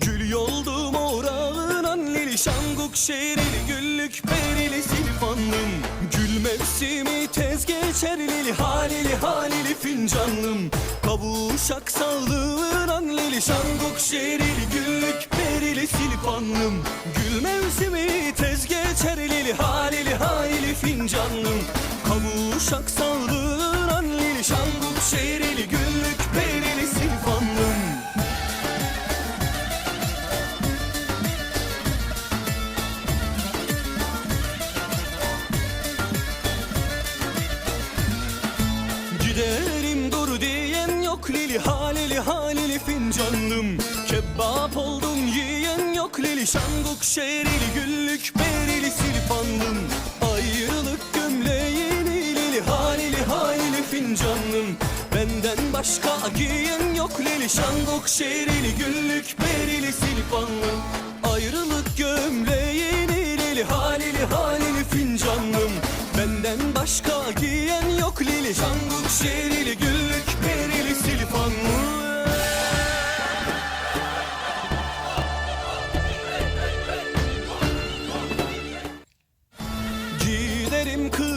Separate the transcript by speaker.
Speaker 1: Gül yoldum orağınan lili Şanguk şerili güllük perili silfanlım Gül mevsimi tez geçer Halili halili fincanlım Kavuşak sallığınan lili Şanguk şerili güllük perili silfanlım Gül mevsimi tez geçer Halili halili fincanlım Kavuşak sallığınan Giderim dur diyen yok Lili halili halili fincanlım Kebap oldum yiyen yok Lili Şanguk şehrili güllük berili silpanlım Ayrılık gömleğini Lili halili halili fincanlım Benden başka giyen yok Lili Şanguk şehrili güllük berili silpanlım Ayrılık gömleğini Lili halili halili fincanlım Benden